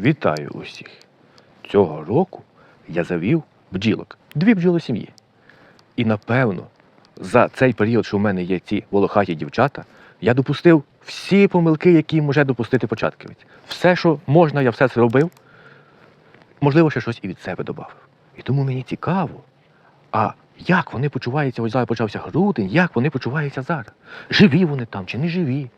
Вітаю усіх! Цього року я завів бджілок, дві бджоли сім'ї. І напевно, за цей період, що в мене є ці волохаті дівчата, я допустив всі помилки, які може допустити початківець. Все, що можна, я все зробив. Можливо, ще щось і від себе додав. І тому мені цікаво, а як вони почуваються, ось зараз почався грудень, як вони почуваються зараз? Живі вони там чи не живі?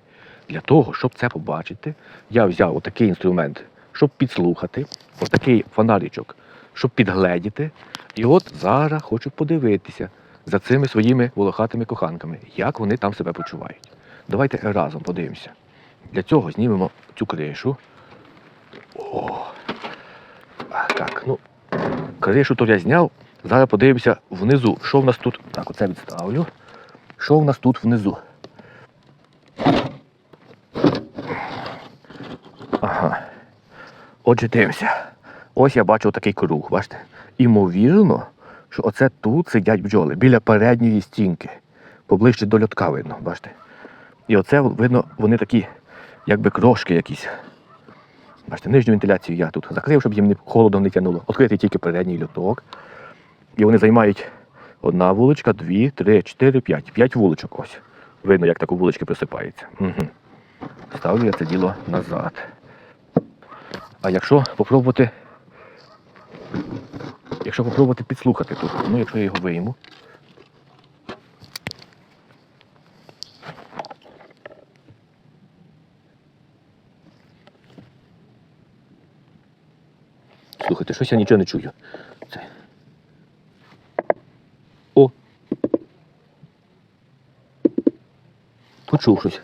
Для того, щоб це побачити, я взяв отакий інструмент, щоб підслухати, отакий фонаричок, щоб підгледіти. І от зараз хочу подивитися за цими своїми волохатими коханками, як вони там себе почувають. Давайте разом подивимося. Для цього знімемо цю кришу. О! Так, ну, кришу то я зняв. Зараз подивимося внизу, що в нас тут. Так, оце відставлю. Що в нас тут внизу? Отже, дивимося. Ось я бачу такий круг, бачите? Імовірно, що оце тут сидять бджоли біля передньої стінки. Поближче до льотка видно, бачите? І оце видно, вони такі, якби крошки якісь. Бачите, нижню вентиляцію я тут закрив, щоб їм не холодно не тянуло. Відкритий тільки передній льоток. І вони займають одна вуличка, дві, три, чотири, п'ять. П'ять вуличок ось. Видно, як так у вулички присипається. Угу. Ставлю я це діло назад. А якщо попробувати. Якщо попробувати підслухати тут, ну якщо я його вийму. Слухайте, щось я нічого не чую. Це. О! Почув щось.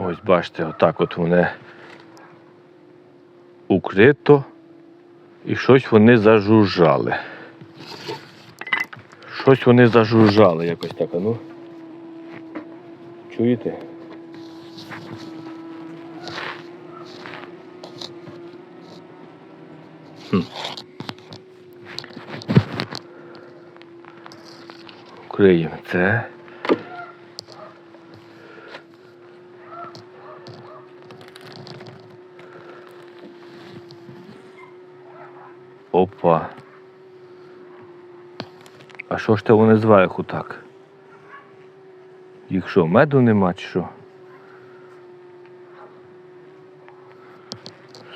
Ось бачите, отак от вони укрито і щось вони зажужжали. Щось вони зажужжали якось так, ну. Чуєте? Хм. Укриємо це. Опа. А що ж те вони зверху так? Їх що, меду нема чи що?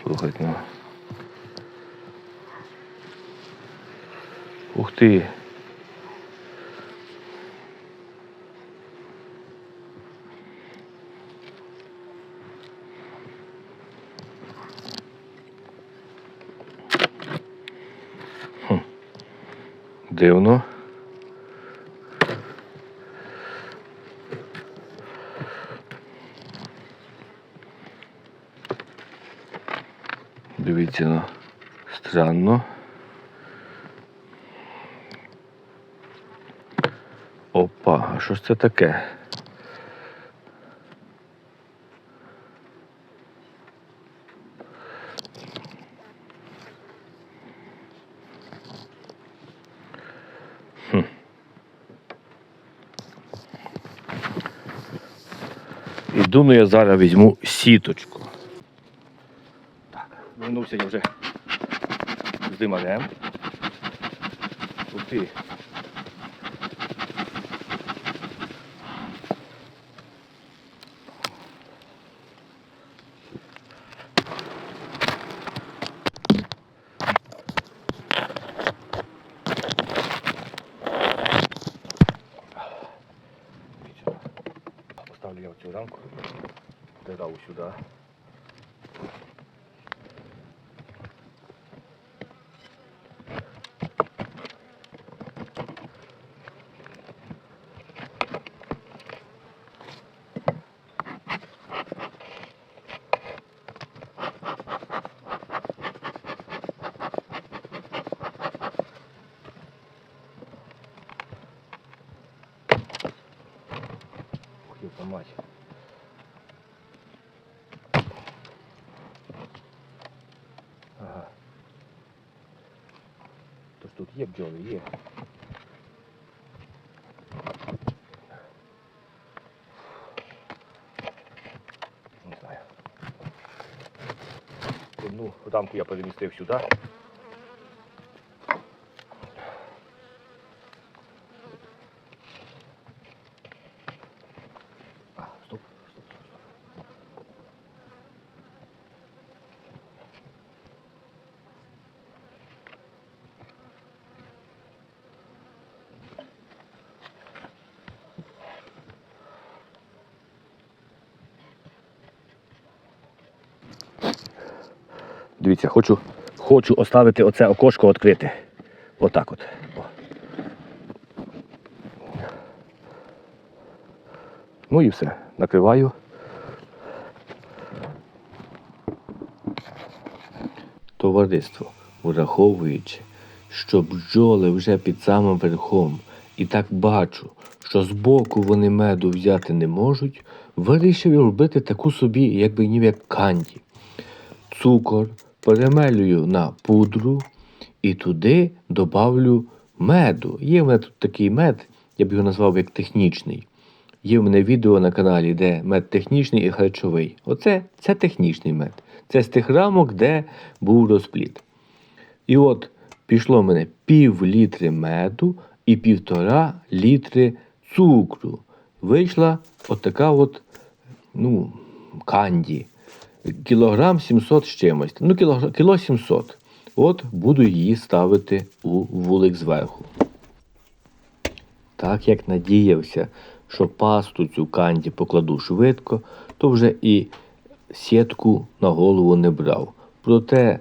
Слухайте, ну. Ух ти. Дивно. Дивіться, ну, странно. Опа, а що ж це таке? Думаю, я зараз візьму сіточку. Так, вернувся я вже з димарем. Ух. філіжанку. Додав сюди. мать. Є бджоли, є. Не знаю. Ну, рамку я перемістив сюда. Дивіться, хочу, хочу оставити оце окошко відкрите. Отак от. Ну і все. Накриваю. Товариство, враховуючи, що бджоли вже під самим верхом, і так бачу, що збоку вони меду взяти не можуть, вирішив робити таку собі, якби ніби як канді цукор перемелюю на пудру і туди добавлю меду. Є в мене тут такий мед, я б його назвав як технічний. Є в мене відео на каналі, де мед технічний і харчовий. Оце це технічний мед. Це з тих рамок, де був розпліт. І от пішло в мене пів літри меду і півтора літри цукру. Вийшла отака от, ну, канді кілограм 700 з чимось. Ну, кіло, кіло 700. От буду її ставити у вулик зверху. Так як надіявся, що пасту цю канді покладу швидко, то вже і сітку на голову не брав. Проте,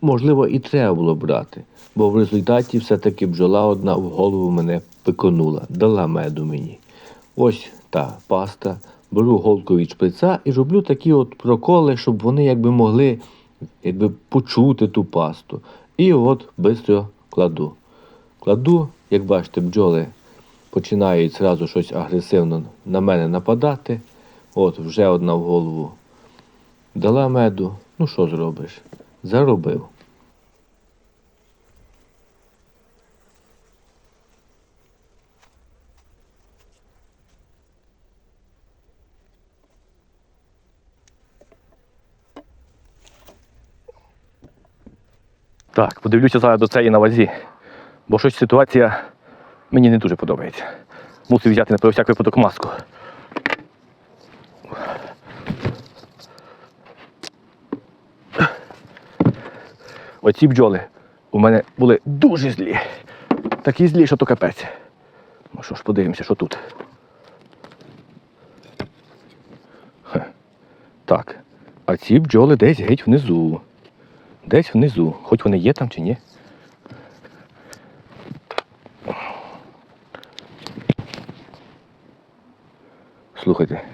можливо, і треба було брати, бо в результаті все-таки бджола одна в голову мене пеконула, дала меду мені. Ось та паста. Беру голку від шприца і роблю такі от проколи, щоб вони якби могли якби, почути ту пасту. І от швидко кладу. Кладу, як бачите, бджоли починають зразу щось агресивно на мене нападати. От, вже одна в голову дала меду. Ну що зробиш? Заробив. Так, подивлюся зараз до цієї на вазі, бо щось ситуація мені не дуже подобається. Мусив взяти на всяк випадок маску. Оці бджоли у мене були дуже злі. Такі злі, що то капець. Ну що ж, подивимося, що тут. Так. А ці бджоли десь геть внизу. Десь внизу, хоч вони є там чи ні. Слухайте.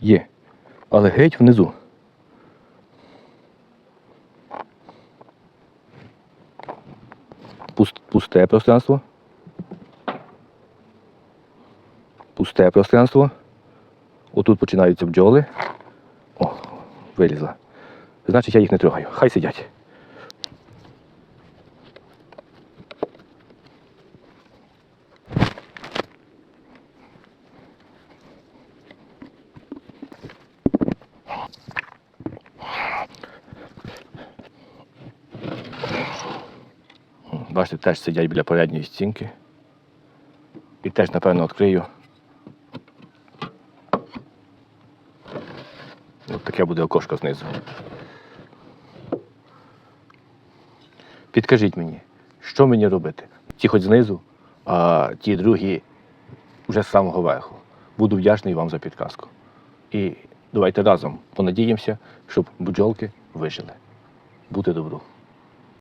Є. Але геть внизу. Пусте пространство. Пусте пространство. Отут починаються бджоли. О, вилізла. Значить, я їх не трогаю. Хай сидять. Бачите, теж сидять біля передньої стінки. І теж, напевно, відкрию. Ось таке буде окошко знизу. Підкажіть мені, що мені робити? Ті хоч знизу, а ті другі вже з самого верху. Буду вдячний вам за підказку. І давайте разом понадіємося, щоб бджолки вижили. Буде добру.